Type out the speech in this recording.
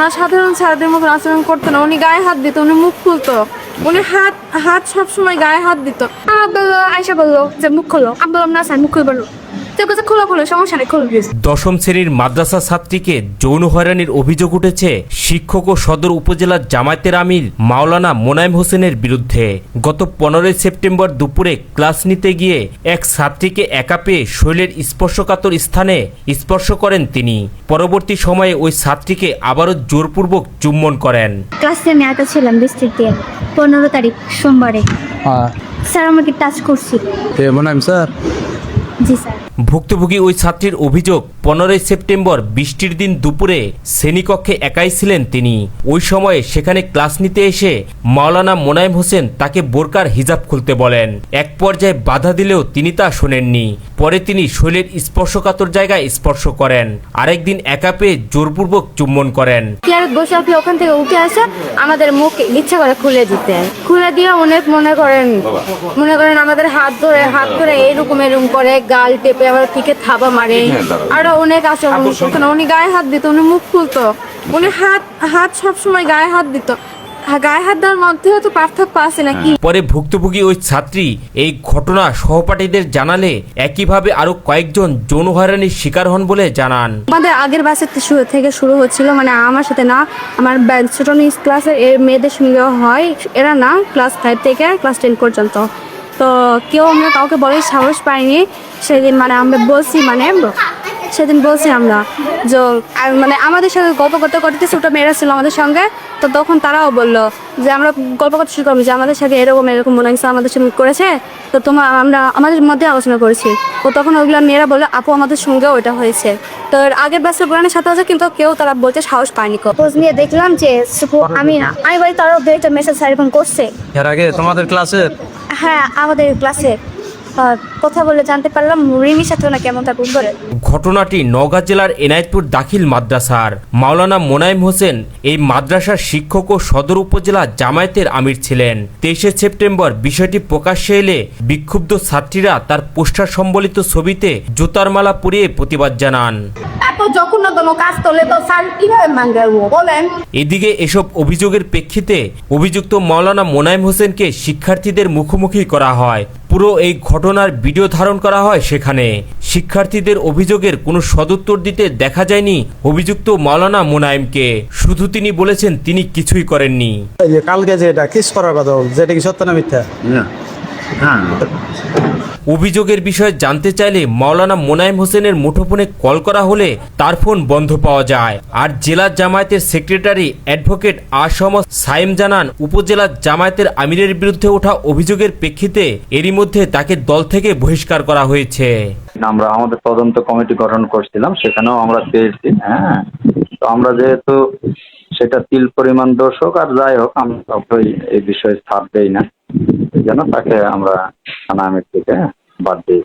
না, সাধারণ স্যারদের মতো আচরণ করতো না। উনি গায়ে হাত দিত, উনি মুখ খুলতো। উনি হাত হাত সবসময় গায়ে হাত দিত। আমার আয়সা বলল যে মুখ খোলো। আমি বললাম, না স্যার, মুখ খুলবো না কাছে খোলো খোলো সমস্যা নেই খোলো। দশম শ্রেণির মাদ্রাসা ছাত্রীকে যৌন হয়রানির অভিযোগ উঠেছে শিক্ষক ও সদর উপজেলার জামায়াতের আমির মাওলানা মোনায়েম হোসেনের বিরুদ্ধে। গত পনেরোই সেপ্টেম্বর দুপুরে ক্লাস নিতে গিয়ে এক ছাত্রীকে একা পেয়ে শৈলের স্পর্শকাতর স্থানে স্পর্শ করেন তিনি। পরবর্তী সময়ে ওই ছাত্রীকে আবারও জোরপূর্বক চুম্বন করেন। ক্লাসে আমি একা ছিলাম বৃষ্টির পনেরো তারিখ সোমবারে। হ্যাঁ। স্যার আমাকে টাচ করছি মোনায়েম স্যার? ভুক্তভোগী ওই ছাত্রীর অভিযোগ পনেরোই সেপ্টেম্বর বৃষ্টির দিন দুপুরে শ্রেণীকক্ষে একাই ছিলেন তিনি। ওই সময়ে সেখানে ক্লাস নিতে এসে মাওলানা মোনায়েম হোসেন তাকে বোরকার হিজাব খুলতে বলেন। এক পর্যায়ে বাধা দিলেও তিনি তা শোনেননি। পরে তিনি শৈলের স্পর্শকাতর জায়গায় স্পর্শ করেন। আরেকদিন একা পেয়ে জোরপূর্বক চুম্বন করেন। বসে আপনি ওখান থেকে উঠে আসে আমাদের মুখ ইচ্ছা করে খুলে দিতে খুলে দিয়ে অনেক মনে করেন মনে করেন আমাদের হাত ধরে হাত ধরে এরকম এরকম করে গাল টেপে আবার থেকে থাবা মারে আরও অনেক আচরণ করতো না উনি গায়ে হাত দিত উনি মুখ খুলতো। উনি হাত হাত সবসময় গায়ে হাত দিত। হ্যাঁ, গায়ে হাত দেওয়ার মধ্যেও তো পার্থক্য আছে নাকি? পরে ভুক্তভোগী ওই ছাত্রী এই ঘটনা সহপাঠীদের জানালে একইভাবে আরও কয়েকজন যৌন হয়রানির শিকার হন বলে জানান। আমাদের আগের বাসের শুরু থেকে শুরু হচ্ছিল মানে আমার সাথে না আমার ছোট ক্লাসের মেয়েদের সঙ্গেও হয়। এরা না ক্লাস ফাইভ থেকে ক্লাস টেন পর্যন্ত। তো কেউ আমরা কাউকে বলে সাহস পাইনি। সেদিন মানে আমরা বলছি মানে সেদিন বলছি আমরা যে মানে আমাদের সাথে গল্প করতে করতে ছোটো মেয়েরা ছিল আমাদের সঙ্গে তো তখন তারাও বলল যে আমরা গল্প করতে শুরু করব যে আমাদের সাথে এরকম এরকম মনে হচ্ছে আমাদের সঙ্গে করেছে তো তোমার আমরা আমাদের মধ্যে আলোচনা করেছি। তো তখন ওইগুলো মেয়েরা বলল আপু আমাদের সঙ্গেও ওটা হয়েছে। তো আগের ব্যাচের পুরানের সাথে আছে কিন্তু কেউ তারা বলতে সাহস পায়নি খোঁজ নিয়ে দেখলাম যে শুধু আমি না আমি বাড়ি তারও দু একটা মেসেজ স্যার এরকম করছে। এর আগে তোমাদের ক্লাসের হ্যাঁ আমাদের ক্লাসে কথা বলে জানতে পারলাম রিমির সাথে না কেমন থাকুন করে ঘটনাটি নওগাঁ জেলার এনায়েতপুর দাখিল মাদ্রাসার। মাওলানা মোনায়েম হোসেন এই মাদ্রাসার শিক্ষক ও সদর উপজেলা জামায়াতের আমির ছিলেন। তেইশে সেপ্টেম্বর বিষয়টি প্রকাশ্যে এলে বিক্ষুব্ধ ছাত্রীরা তার পোস্টার সম্বলিত ছবিতে জুতার মালা পরিয়ে প্রতিবাদ জানান। এত জঘন্যতম কাজ করলে তো স্যার কীভাবে মানবো বলেন। এদিকে এসব অভিযোগের প্রেক্ষিতে অভিযুক্ত মাওলানা মোনায়েম হোসেনকে শিক্ষার্থীদের মুখোমুখি করা হয়। পুরো এই ঘটনার ভিডিও ধারণ করা হয় সেখানে। শিক্ষার্থীদের অভিযোগের কোনো সদুত্তর দিতে দেখা যায়নি অভিযুক্ত মাওলানা মোনায়েমকে। শুধু তিনি বলেছেন তিনি কিছুই করেননি। কালকে যে এটা কিস করার কথা যেটা কি সত্য না মিথ্যা? অভিযোগের বিষয়ে জানতে চাইলে মাওলানা মোনায়েম হোসেনের মুঠোফোনে কল করা হলে তার ফোন বন্ধ পাওয়া যায়। আর জেলা জামায়াতের সেক্রেটারি অ্যাডভোকেট আসম সাইম জানান, উপজেলা জামায়াতের আমিরের বিরুদ্ধে ওঠা অভিযোগের প্রেক্ষিতে এরই মধ্যে তাকে দল থেকে বহিষ্কার করা হয়েছে। আমরা আমাদের তদন্ত কমিটি গঠন করছিলাম, সেখানেও আমরা পেয়েছি হ্যাঁ। তো আমরা যেহেতু সেটা তিল পরিমাণ দর্শক আর যাই হোক, আমরা এই বিষয়ে ছাড় দেই না। জন্য তাকে আমরা থানা আমির থেকে বাদ দিই।